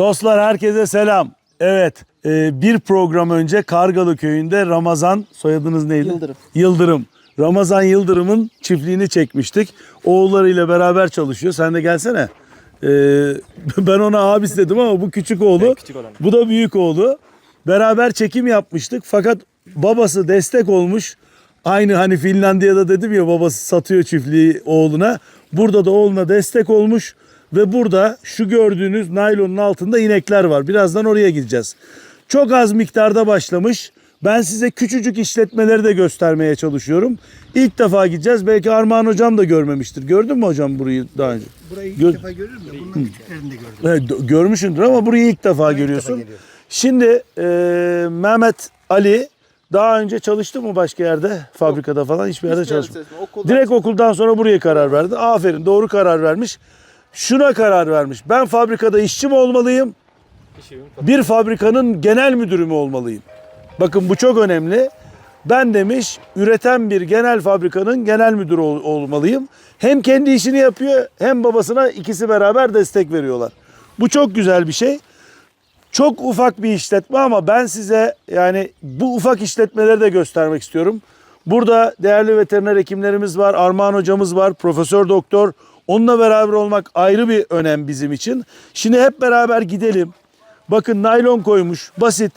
Dostlar herkese selam. Evet e, bir program önce Kargalı köyünde Ramazan soyadınız neydi? Yıldırım. Yıldırım. Ramazan Yıldırım'ın çiftliğini çekmiştik. Oğullarıyla beraber çalışıyor. Sen de gelsene. E, ben ona abisi dedim ama bu küçük oğlu. küçük olan. Bu da büyük oğlu. Beraber çekim yapmıştık. Fakat babası destek olmuş. Aynı hani Finlandiya'da dedim ya babası satıyor çiftliği oğluna. Burada da oğluna destek olmuş. Ve burada şu gördüğünüz naylonun altında inekler var. Birazdan oraya gideceğiz. Çok az miktarda başlamış. Ben size küçücük işletmeleri de göstermeye çalışıyorum. İlk defa gideceğiz. Belki Armağan hocam da görmemiştir. Gördün mü hocam burayı daha önce? Burayı ilk Gör- defa görürüm de bundan küçüklerini de gördüm. Evet, gö- görmüşsündür ama burayı ilk defa görüyorsun. geliyorum. Şimdi e, Mehmet Ali daha önce çalıştı mı başka yerde? Fabrikada falan hiçbir yerde çalışmadı. Direkt okuldan sonra buraya karar verdi. Aferin doğru karar vermiş. Şuna karar vermiş. Ben fabrikada işçi mi olmalıyım? Bir fabrikanın genel müdürü mü olmalıyım? Bakın bu çok önemli. Ben demiş üreten bir genel fabrikanın genel müdürü ol- olmalıyım. Hem kendi işini yapıyor hem babasına ikisi beraber destek veriyorlar. Bu çok güzel bir şey. Çok ufak bir işletme ama ben size yani bu ufak işletmeleri de göstermek istiyorum. Burada değerli veteriner hekimlerimiz var, Armağan hocamız var, profesör doktor. Onunla beraber olmak ayrı bir önem bizim için. Şimdi hep beraber gidelim. Bakın naylon koymuş, basit.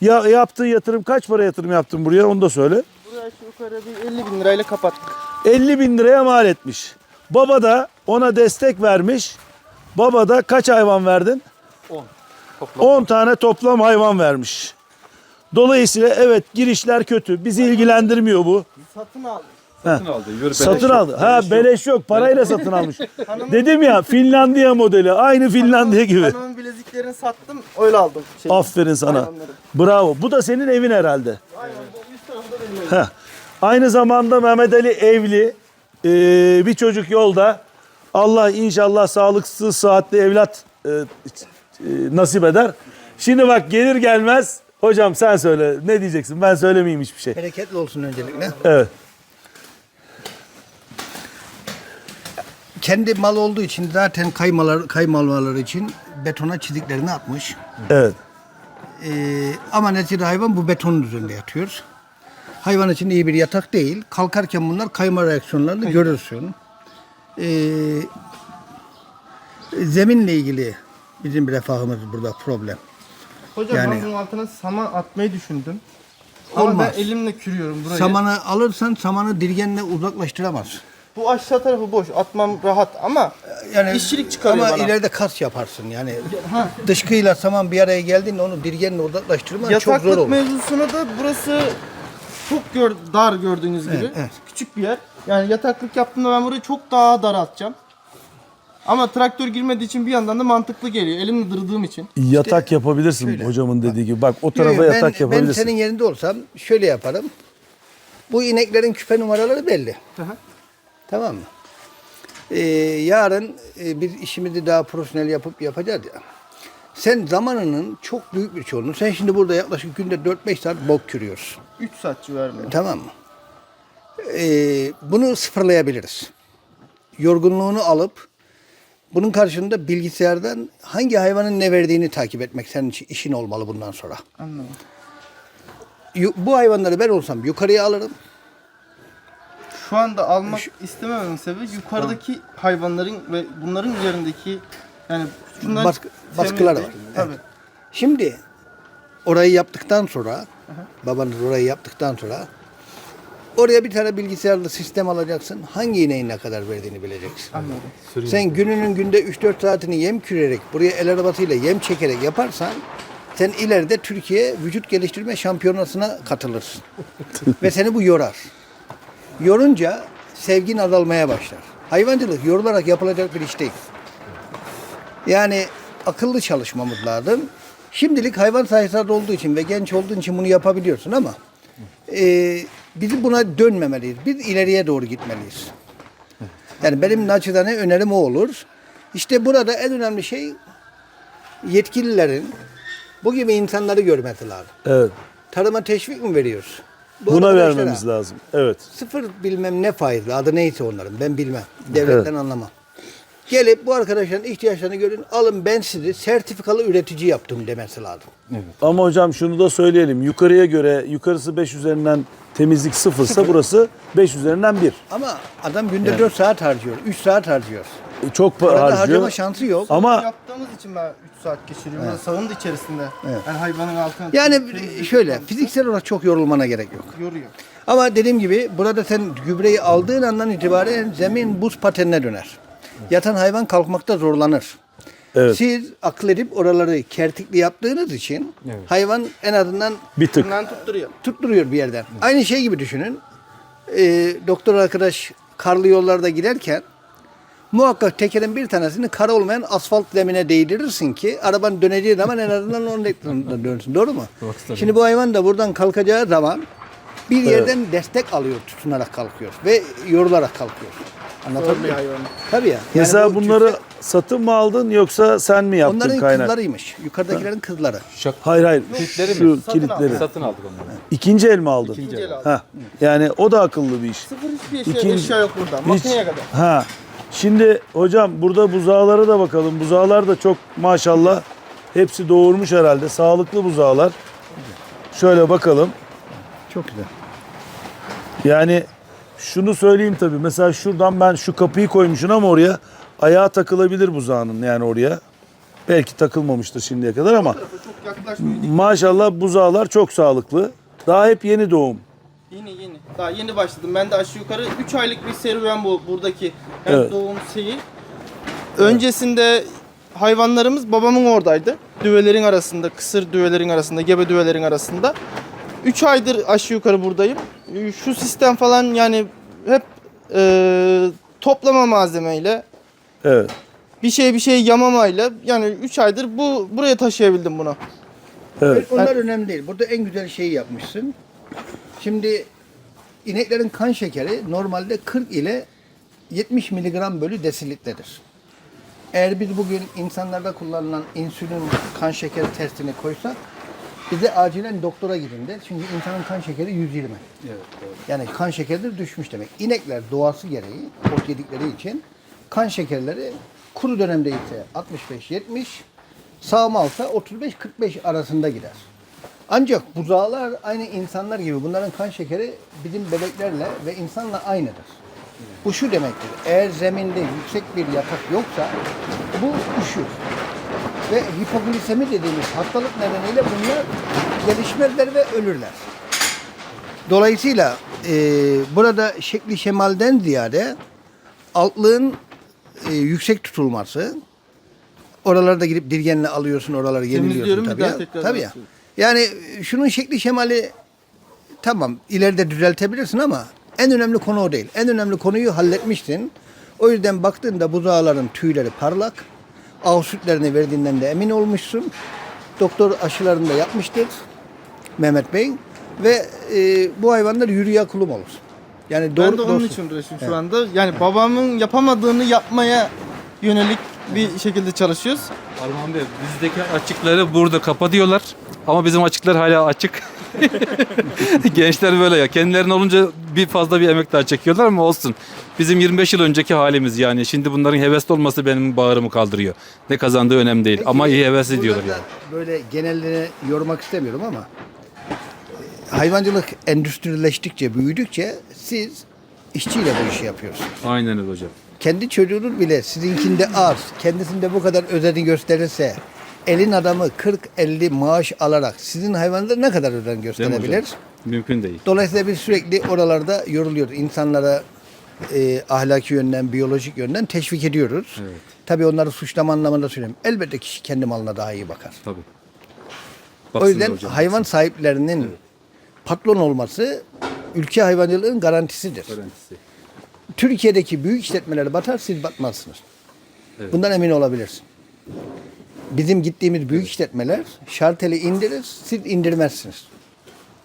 Ya yaptığı yatırım kaç para yatırım yaptın buraya onu da söyle. buraya şu yukarı bir 50 bin lirayla kapattık. 50 bin liraya mal etmiş. Baba da ona destek vermiş. Baba da kaç hayvan verdin? 10. Toplam. 10 tane toplam hayvan vermiş. Dolayısıyla evet girişler kötü. Bizi ilgilendirmiyor bu. Satın aldık. Satın aldı. Yürü, Satın aldı. yok. Ha beleş yok. Parayla satın almış. Dedim ya Finlandiya modeli. Aynı Finlandiya gibi. Hanımın bileziklerini sattım öyle aldım. Şey, Aferin sana. hayvanları. Bravo. Bu da senin evin herhalde. Aynen bu üst tarafta benim evim. Heh. Aynı zamanda Mehmet Ali evli. Ee, bir çocuk yolda. Allah inşallah sağlıksız, sıhhatli evlat e, e, nasip eder. Şimdi bak gelir gelmez hocam sen söyle ne diyeceksin ben söylemeyeyim hiçbir şey. Bereketli olsun öncelikle. Evet. Kendi mal olduğu için zaten kaymalar, kaymalmaları için betona çiziklerini atmış. Evet. Ee, ama neticede hayvan bu betonun üzerinde yatıyor. Hayvan için iyi bir yatak değil. Kalkarken bunlar kayma reaksiyonlarını görürsün. Ee, zeminle ilgili bizim bir refahımız burada problem. Hocam Yani- ben bunun altına saman atmayı düşündüm. Ama Olmaz. ben elimle kürüyorum burayı. Samanı alırsan samanı dirgenle uzaklaştıramaz. Bu aşağı tarafı boş. Atmam rahat ama Yani işçilik çıkarıyor ama bana. ileride kas yaparsın yani. Dışkıyla saman bir araya geldiğinde onu dirgenle uzaklaştırman çok zor Yataklık olur. mevzusunu da burası çok gör, dar gördüğünüz gibi. Evet, evet. Küçük bir yer. Yani yataklık yaptığımda ben burayı çok daha daraltacağım. Ama traktör girmediği için bir yandan da mantıklı geliyor. Elimle dırdığım için. Yatak yapabilirsin hocamın dediği gibi. Bak o tarafa Yok, yatak ben, ben yapabilirsin. senin yerinde olsam şöyle yaparım. Bu ineklerin küpe numaraları belli. Tamam mı? Ee, yarın e, biz işimizi daha profesyonel yapıp yapacağız ya. Sen zamanının çok büyük bir çoğunluğu. Sen şimdi burada yaklaşık günde 4-5 saat bok kürüyorsun. 3 saat civarında. Tamam mı? Ee, bunu sıfırlayabiliriz. Yorgunluğunu alıp bunun karşılığında bilgisayardan hangi hayvanın ne verdiğini takip etmek senin için işin olmalı bundan sonra. Anladım. Yu- Bu hayvanları ben olsam yukarıya alırım. Şu anda almak istemememin sebebi yukarıdaki hayvanların ve bunların üzerindeki yani şunların Baskı- baskıları var. Tabii. Şimdi orayı yaptıktan sonra, babanız orayı yaptıktan sonra oraya bir tane bilgisayarlı sistem alacaksın. Hangi ineğin ne kadar verdiğini bileceksin. Anladım. Sen gününün günde 3-4 saatini yem kürerek, buraya el arabasıyla yem çekerek yaparsan sen ileride Türkiye vücut geliştirme şampiyonasına katılırsın. Ve seni bu yorar. Yorunca sevgin azalmaya başlar. Hayvancılık yorularak yapılacak bir iş değil. Yani akıllı çalışmamız lazım. Şimdilik hayvan sayısı olduğu için ve genç olduğun için bunu yapabiliyorsun ama e, bizim buna dönmemeliyiz. Biz ileriye doğru gitmeliyiz. Yani benim naçizane önerim o olur. İşte burada en önemli şey yetkililerin bu gibi insanları görmesi lazım. Evet. Tarıma teşvik mi veriyoruz? Bu Buna vermemiz lazım. Evet. Sıfır bilmem ne faizli adı neyse onların ben bilmem. Devletten anlamam. Gelip bu arkadaşların ihtiyaçlarını görün. Alın ben sizi sertifikalı üretici yaptım demesi lazım. Ama hocam şunu da söyleyelim. Yukarıya göre yukarısı 5 üzerinden temizlik sıfırsa burası 5 üzerinden 1. Ama adam günde 4 saat harcıyor. 3 saat harcıyor. E, Çok para Orada harcıyor. harcama şansı yok. Ama Yaptığımız için ben 3 saat geçiriyorum. Evet. Sağın da içerisinde. Yani hayvanın altına Yani şöyle fiziksel olarak çok yorulmana gerek yok. yoruyor. Ama dediğim gibi burada sen gübreyi aldığın andan itibaren zemin buz patenine döner. Yatan hayvan kalkmakta zorlanır. evet Siz akıl edip oraları kertikli yaptığınız için hayvan en azından bir tık. Tutturuyor. tutturuyor bir yerden. Aynı şey gibi düşünün. Ee, doktor arkadaş karlı yollarda giderken muhakkak tekerin bir tanesini kar olmayan asfalt zemine değdirirsin ki araban döneceği zaman en azından onun ekranında dönsün. Doğru mu? Şimdi bu hayvan da buradan kalkacağı zaman bir yerden destek alıyor, tutunarak kalkıyor ve yorularak kalkıyor. Anlatabiliyor muyum? hayvan. Tabii ya. Yani Mesela bu bunları tüfe- satın mı aldın yoksa sen mi yaptın onların kaynak? kızlarıymış. Yukarıdakilerin kızları. Hayır hayır. Kilitleri Şu mi? Satın kilitleri. Satın aldık onları. İkinci el mi aldın? İkinci el aldım. Ha. Yani o da akıllı bir iş. Sıfır hiçbir şey, İkinci- eşya yok burada. Hiç- Makineye kadar. Ha. Şimdi hocam burada buzağlara da bakalım. Buzağlar da çok maşallah hepsi doğurmuş herhalde. Sağlıklı buzağlar. Şöyle bakalım. Çok güzel. Yani şunu söyleyeyim tabii. Mesela şuradan ben şu kapıyı koymuşum ama oraya ayağa takılabilir buzağının yani oraya. Belki takılmamıştır şimdiye kadar ama maşallah buzağlar çok sağlıklı. Daha hep yeni doğum. Yeni yeni. Daha yeni başladım. Ben de aşağı yukarı 3 aylık bir serüven bu buradaki hem Evet. doğum şeyi. Öncesinde hayvanlarımız babamın oradaydı. Düvelerin arasında, kısır düvelerin arasında, gebe düvelerin arasında. 3 aydır aşağı yukarı buradayım. Şu sistem falan yani hep e, toplama malzemeyle Evet. bir şey bir şey yamamayla yani 3 aydır bu buraya taşıyabildim bunu. Evet. Onlar önemli değil. Burada en güzel şeyi yapmışsın. Şimdi ineklerin kan şekeri normalde 40 ile 70 miligram bölü desilitredir. Eğer biz bugün insanlarda kullanılan insülin kan şekeri testini koysak bize acilen doktora gidin der. Çünkü insanın kan şekeri 120. Yani kan şekeri düşmüş demek. İnekler doğası gereği ot yedikleri için kan şekerleri kuru dönemde ise 65-70, sağmalsa 35-45 arasında gider. Ancak buzağlar aynı insanlar gibi bunların kan şekeri bizim bebeklerle ve insanla aynıdır. Bu şu demektir. Eğer zeminde yüksek bir yatak yoksa bu üşür. Ve hipoglisemi dediğimiz hastalık nedeniyle bunlar gelişmezler ve ölürler. Dolayısıyla e, burada şekli şemalden ziyade altlığın e, yüksek tutulması, oralarda gidip dirgenle alıyorsun, oraları yeniliyorsun tabii. ya. Tabii ya. Yani şunun şekli şemali tamam ileride düzeltebilirsin ama en önemli konu o değil. En önemli konuyu halletmiştin. O yüzden baktığında buzağların tüyleri parlak. Ağ sütlerini verdiğinden de emin olmuşsun. Doktor aşılarını da yapmıştır Mehmet Bey. Ve e, bu hayvanlar yürüye kulum olur. Yani doğru, ben de onun doğrusu. için uğraşıyorum şu anda. Yani babamın yapamadığını yapmaya yönelik bir şekilde çalışıyoruz. Armağan Bey bizdeki açıkları burada kapatıyorlar. Ama bizim açıklar hala açık. Gençler böyle ya. Kendilerine olunca bir fazla bir emek daha çekiyorlar ama olsun. Bizim 25 yıl önceki halimiz yani. Şimdi bunların hevesli olması benim bağrımı kaldırıyor. Ne kazandığı önemli değil. Peki, ama iyi hevesli diyorlar burada yani. Böyle genelliğine yormak istemiyorum ama e, hayvancılık endüstrileştikçe, büyüdükçe siz işçiyle bu işi yapıyorsunuz. Aynen öyle hocam. Kendi çocuğunun bile sizinkinde az, kendisinde bu kadar özeni gösterirse elin adamı 40-50 maaş alarak sizin hayvanınıza ne kadar mi gösterebilir? Mümkün değil. Dolayısıyla biz sürekli oralarda yoruluyoruz. İnsanlara e, ahlaki yönden, biyolojik yönden teşvik ediyoruz. Evet. Tabii onları suçlama anlamında söylemiyorum. Elbette kişi kendi malına daha iyi bakar. Tabii. o yüzden hocam, hayvan sahiplerinin patron olması ülke hayvancılığın garantisidir. Garantisi. Türkiye'deki büyük işletmeler batar, siz batmazsınız. Evet. Bundan emin olabilirsin. Bizim gittiğimiz büyük işletmeler şarteli indirir, siz indirmezsiniz.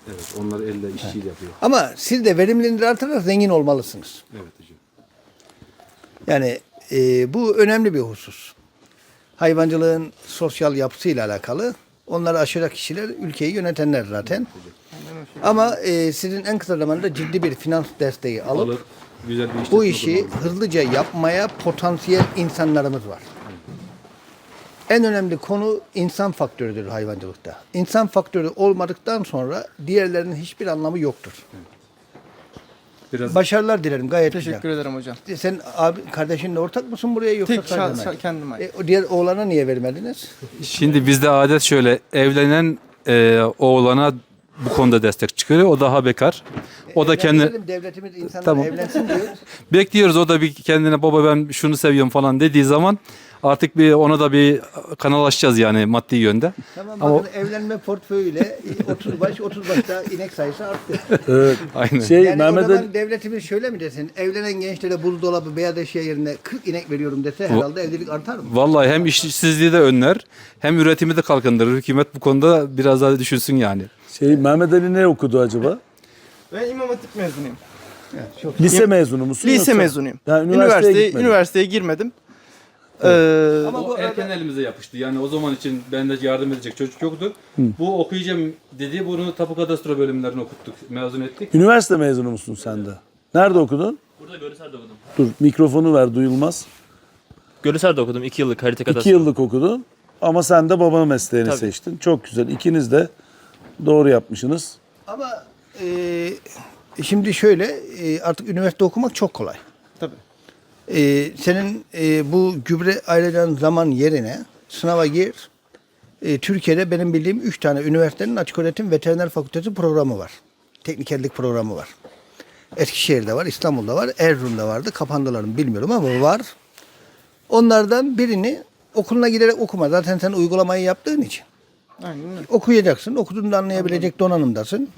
Evet, onlar elle işçiyle yapıyor. Ama siz de verimliliğini artırarak zengin olmalısınız. Evet hocam. Yani e, bu önemli bir husus. Hayvancılığın sosyal yapısıyla alakalı. Onları aşacak kişiler ülkeyi yönetenler zaten. Ama e, sizin en kısa zamanda ciddi bir finans desteği alıp Alır. Güzel bir işletme Bu işi hızlıca yapmaya potansiyel insanlarımız var. En önemli konu insan faktörüdür hayvancılıkta. İnsan faktörü olmadıktan sonra diğerlerinin hiçbir anlamı yoktur. Biraz Başarılar dilerim gayet Teşekkür güzel. ederim hocam. Sen abi kardeşinle ortak mısın buraya yoksa Tek mi? şa- kendim ait. E, o diğer oğlana niye vermediniz? Şimdi bizde adet şöyle evlenen e, oğlana bu konuda destek çıkıyor. O daha bekar. O da kendi devletimiz insanlar Tamam. evlensin diyor. bekliyoruz. O da bir kendine baba ben şunu seviyorum falan dediği zaman artık bir ona da bir kanal açacağız yani maddi yönde. Tamam Ama- bakın evlenme portföyüyle 30 baş 30 başta inek sayısı arttı. Evet. Aynen. Şey Yani Mehmet o zaman Ali, devletimiz şöyle mi desin? Evlenen gençlere buzdolabı, beyaz eşya yerine 40 inek veriyorum dese herhalde evlilik artar mı? Vallahi hem işsizliği de önler hem üretimi de kalkındırır. Hükümet bu konuda biraz daha düşünsün yani. şey Mehmet Ali ne okudu acaba? Ben İmam Hatip mezunuyum. Lise mezunu musun? Lise yoksa- mezunuyum. Yani üniversiteye, üniversiteye, gitmedin. üniversiteye girmedim. Ee, Ama bu o arada- erken elimize yapıştı. Yani o zaman için bende yardım edecek çocuk yoktu. Bu okuyacağım dedi. Bunu tapu kadastro bölümlerini okuttuk. Mezun ettik. Üniversite mezunu musun sen de? Nerede okudun? Burada Görüser'de okudum. Dur mikrofonu ver duyulmaz. Görüser'de okudum. 2 yıllık harita İki kadastro. yıllık okudun ama sen de babanın mesleğini Tabii. seçtin. Çok güzel. İkiniz de doğru yapmışsınız. Ama e, şimdi şöyle e, artık üniversite okumak çok kolay. tabii. E, senin e, bu gübre ayrılan zaman yerine sınava gir. E, Türkiye'de benim bildiğim 3 tane üniversitenin açık öğretim veteriner fakültesi programı var. Teknikerlik programı var. Eskişehir'de var, İstanbul'da var, Erzurum'da vardı. Kapandılar mı bilmiyorum ama var. Onlardan birini okuluna giderek okuma. Zaten sen uygulamayı yaptığın için. Aynen. Okuyacaksın. Okuduğunda anlayabilecek donanımdasın.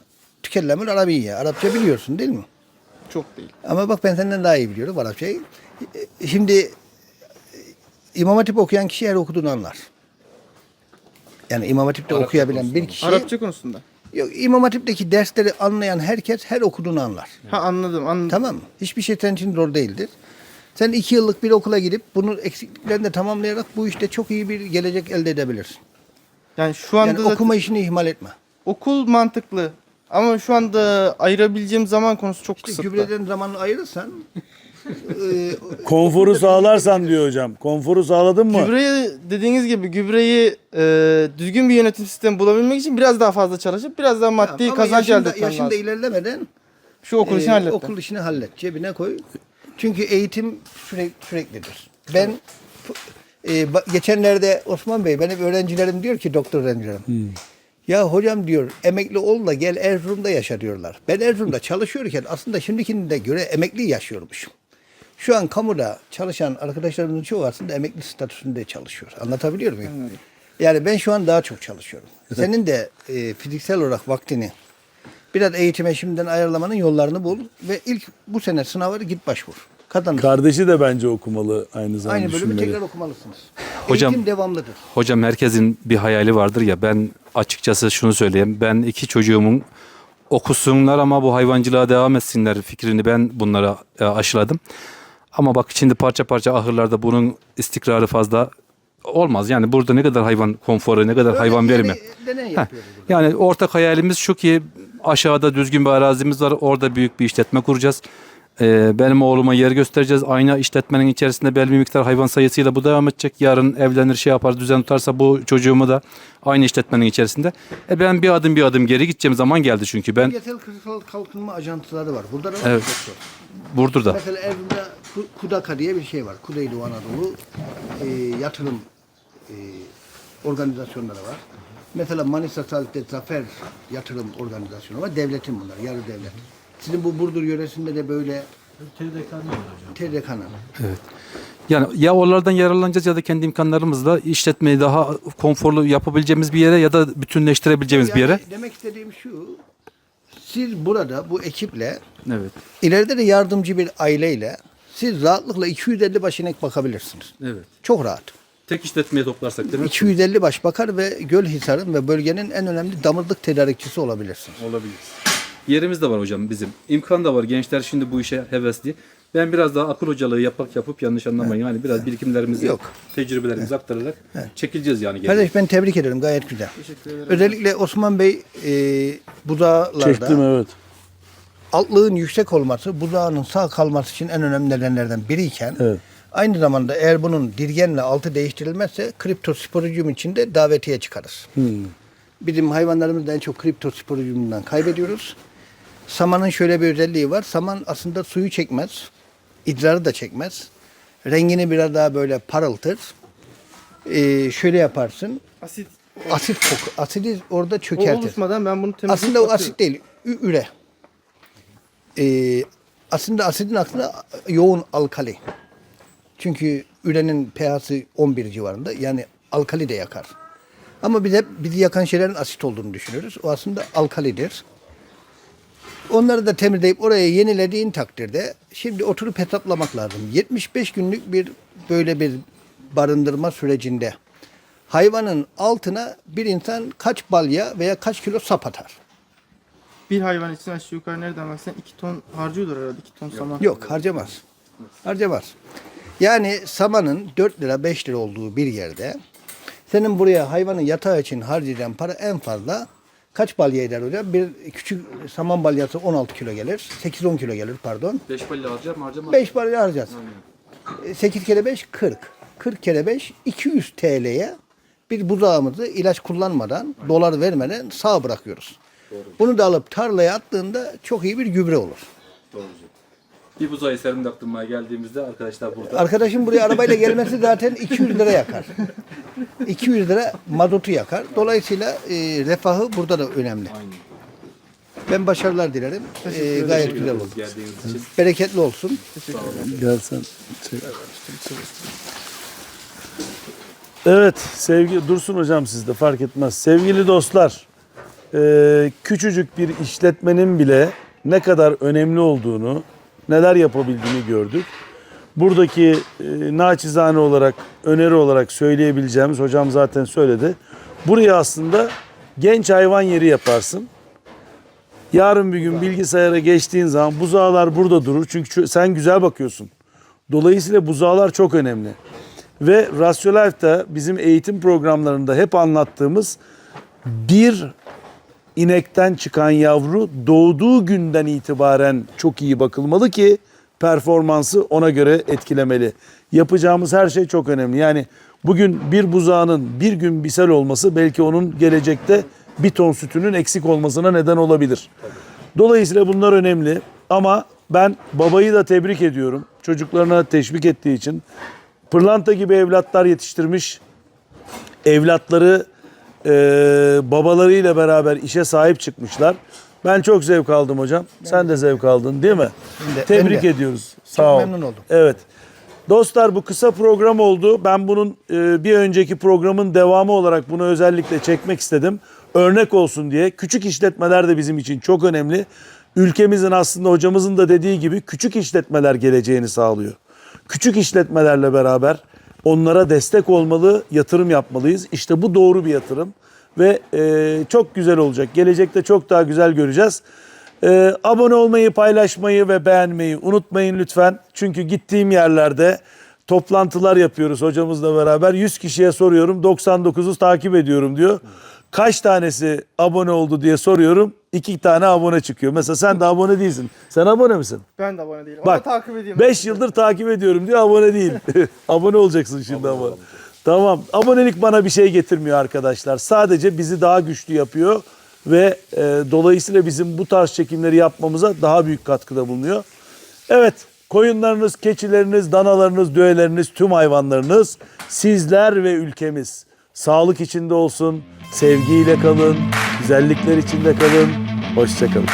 Tükellemül Arabiye. Arapça biliyorsun değil mi? Çok değil. Ama bak ben senden daha iyi biliyorum Arapçayı. E, Şimdi e, İmam Hatip okuyan kişi her okuduğunu anlar. Yani İmam Hatip'te okuyabilen bir kişi... Arapça konusunda. Yok, İmam Hatip'teki dersleri anlayan herkes her okuduğunu anlar. Ha anladım anladım. Tamam mı? Hiçbir şey senin için zor değildir. Sen iki yıllık bir okula gidip bunun eksikliklerini de tamamlayarak bu işte çok iyi bir gelecek elde edebilirsin. Yani şu anda Yani okuma işini ihmal etme. okul mantıklı. Ama şu anda ayırabileceğim zaman konusu çok İşte kısıtlı. gübreden zamanını ayırırsan e, Konforu sağlarsan diyor hocam. Konforu sağladın mı? Gübreyi dediğiniz gibi gübreyi e, düzgün bir yönetim sistemi bulabilmek için biraz daha fazla çalışıp biraz daha maddi Ama kazanç yaşında, elde etmen yaşında lazım. ilerlemeden Şu okul işini e, hallettim. okul işini hallet. Cebine koy. Çünkü eğitim sürekli süreklidir. Ben e, ba- geçenlerde Osman Bey benim öğrencilerim diyor ki doktor öğrencilerim. Ya hocam diyor emekli ol da gel Erzurum'da yaşa diyorlar. Ben Erzurum'da çalışıyorken aslında şimdikine de göre emekli yaşıyormuşum. Şu an kamuda çalışan arkadaşlarımızın çoğu aslında emekli statüsünde çalışıyor. Anlatabiliyor muyum? Yani ben şu an daha çok çalışıyorum. Senin de e, fiziksel olarak vaktini biraz eğitime şimdiden ayarlamanın yollarını bul ve ilk bu sene sınava git başvur. Kazanırsın. Kardeşi de bence okumalı aynı zamanda Aynı bölümü düşünmeli. tekrar okumalısınız. Hocam- Eğitim devamlıdır. Hocam herkesin bir hayali vardır ya ben açıkçası şunu söyleyeyim. Ben iki çocuğumun okusunlar ama bu hayvancılığa devam etsinler fikrini ben bunlara e, aşıladım. Ama bak şimdi parça parça ahırlarda bunun istikrarı fazla olmaz. Yani burada ne kadar hayvan konforu, ne kadar hayvan verimi. Deney Heh, yapıyoruz. Yani ortak hayalimiz şu ki aşağıda düzgün bir arazimiz var. Orada büyük bir işletme kuracağız. Ee, benim oğluma yer göstereceğiz. Aynı işletmenin içerisinde belli bir miktar hayvan sayısıyla bu devam edecek. Yarın evlenir şey yapar düzen tutarsa bu çocuğumu da aynı işletmenin içerisinde. E ben bir adım bir adım geri gideceğim zaman geldi çünkü. Ben Bölgesel kırsal kalkınma ajantıları var. Burada da var Evet. doktor. Burdur'da. Mesela Erzurum'da Ku- KUDAKA diye bir şey var. Kuzeydoğu Anadolu e, yatırım e, organizasyonları var. Mesela Manisa Saadet Zafer yatırım organizasyonu var. Devletin bunlar, yarı devlet. Sizin bu Burdur yöresinde de böyle TDK'nın. Yani ya oralardan yararlanacağız ya da kendi imkanlarımızla işletmeyi daha konforlu yapabileceğimiz bir yere ya da bütünleştirebileceğimiz bir yere. Yani demek istediğim şu. Siz burada bu ekiple Evet. ileride de yardımcı bir aileyle siz rahatlıkla 250 baş inek bakabilirsiniz. Evet. Çok rahat. Tek işletmeye toplarsak değil mi? 250 baş bakar ve Gölhisar'ın ve bölgenin en önemli damızlık tedarikçisi olabilirsiniz. Olabilir. Yerimiz de var hocam bizim. İmkan da var. Gençler şimdi bu işe hevesli. Ben biraz daha akıl hocalığı yapak yapıp yanlış anlamayın. Yani biraz birikimlerimizi, Yok. tecrübelerimizi aktararak çekileceğiz yani. geriye. Kardeş ben tebrik ederim gayet güzel. Özellikle Osman Bey e, budağlarda Çektim evet. altlığın yüksek olması buzağının sağ kalması için en önemli nedenlerden biriyken Evet. aynı zamanda eğer bunun dirgenle altı değiştirilmezse kriptosporidium içinde davetiye çıkarır. Bizim hayvanlarımızda en çok kriptosporidiumdan kaybediyoruz. Samanın şöyle bir özelliği var. Saman aslında suyu çekmez. idrarı da çekmez. Rengini biraz daha böyle parıltır. Ee, şöyle yaparsın. Asit. Asit koku. Asidi orada O çökertir. oluşmadan ben bunu temizleyip Aslında o atıyorum. asit değil, ü- üre. Ee, aslında asidin aslında yoğun alkali. Çünkü ürenin pH'si 11 civarında. Yani alkali de yakar. Ama biz hep bizi yakan şeylerin asit olduğunu düşünürüz. O aslında alkalidir. Onları da temizleyip oraya yenilediğin takdirde şimdi oturup hesaplamak lazım. 75 günlük bir böyle bir barındırma sürecinde hayvanın altına bir insan kaç balya veya kaç kilo sap atar? Bir hayvan için aşağı yukarı nereden baksan 2 ton harcıyordur herhalde 2 ton saman. Yok harcamaz. Harcamaz. Yani samanın 4 lira 5 lira olduğu bir yerde senin buraya hayvanın yatağı için harcayacağın para en fazla kaç balya eder hocam? Bir küçük saman balyası 16 kilo gelir. 8-10 kilo gelir pardon. 5 balya harcar mı harcamaz 5 balya harcarsın. 8 kere 5 40. 40 kere 5 200 TL'ye bir buzağımızı ilaç kullanmadan, dolar vermeden sağ bırakıyoruz. Bunu da alıp tarlaya attığında çok iyi bir gübre olur. Bir buzağı serim aklıma geldiğimizde arkadaşlar burada. Arkadaşım buraya arabayla gelmesi zaten 200 lira yakar. 200 lira mazotu yakar. Dolayısıyla e, refahı burada da önemli. Ben başarılar dilerim. E, gayet güzel oldu. Geldiğiniz için. Bereketli olsun. Gelsen. Evet sevgi Dursun hocam sizde fark etmez. Sevgili dostlar e, küçücük bir işletmenin bile ne kadar önemli olduğunu neler yapabildiğini gördük. Buradaki e, naçizane olarak öneri olarak söyleyebileceğimiz hocam zaten söyledi. Buraya aslında genç hayvan yeri yaparsın. Yarın bir gün bilgisayara geçtiğin zaman buzağlar burada durur. Çünkü sen güzel bakıyorsun. Dolayısıyla buzağlar çok önemli. Ve Rasyo Life'da bizim eğitim programlarında hep anlattığımız bir inekten çıkan yavru doğduğu günden itibaren çok iyi bakılmalı ki performansı ona göre etkilemeli. Yapacağımız her şey çok önemli. Yani bugün bir buzağının bir gün bisel olması belki onun gelecekte bir ton sütünün eksik olmasına neden olabilir. Dolayısıyla bunlar önemli ama ben babayı da tebrik ediyorum. Çocuklarına teşvik ettiği için. Pırlanta gibi evlatlar yetiştirmiş. Evlatları e, babalarıyla beraber işe sahip çıkmışlar. Ben çok zevk aldım hocam. Sen de zevk aldın değil mi? Ben de- Tebrik ben de. ediyoruz. Sağ ol. memnun oldum. Evet. Dostlar bu kısa program oldu. Ben bunun e, bir önceki programın devamı olarak bunu özellikle çekmek istedim. Örnek olsun diye. Küçük işletmeler de bizim için çok önemli. Ülkemizin aslında hocamızın da dediği gibi küçük işletmeler geleceğini sağlıyor. Küçük işletmelerle beraber onlara destek olmalı, yatırım yapmalıyız. İşte bu doğru bir yatırım ve e, çok güzel olacak. Gelecekte çok daha güzel göreceğiz. Ee, abone olmayı, paylaşmayı ve beğenmeyi unutmayın lütfen. Çünkü gittiğim yerlerde toplantılar yapıyoruz hocamızla beraber. 100 kişiye soruyorum, 99'u takip ediyorum diyor. Kaç tanesi abone oldu diye soruyorum. iki tane abone çıkıyor. Mesela sen de abone değilsin. Sen abone misin? Ben de abone değilim. Bak Ama takip ediyorum. 5 yıldır takip ediyorum diyor abone değil. abone olacaksın şimdi ama. Tamam. Abonelik bana bir şey getirmiyor arkadaşlar. Sadece bizi daha güçlü yapıyor ve e, dolayısıyla bizim bu tarz çekimleri yapmamıza daha büyük katkıda bulunuyor. Evet, koyunlarınız, keçileriniz, danalarınız, düğeleriniz, tüm hayvanlarınız sizler ve ülkemiz sağlık içinde olsun, sevgiyle kalın, güzellikler içinde kalın. Hoşçakalın.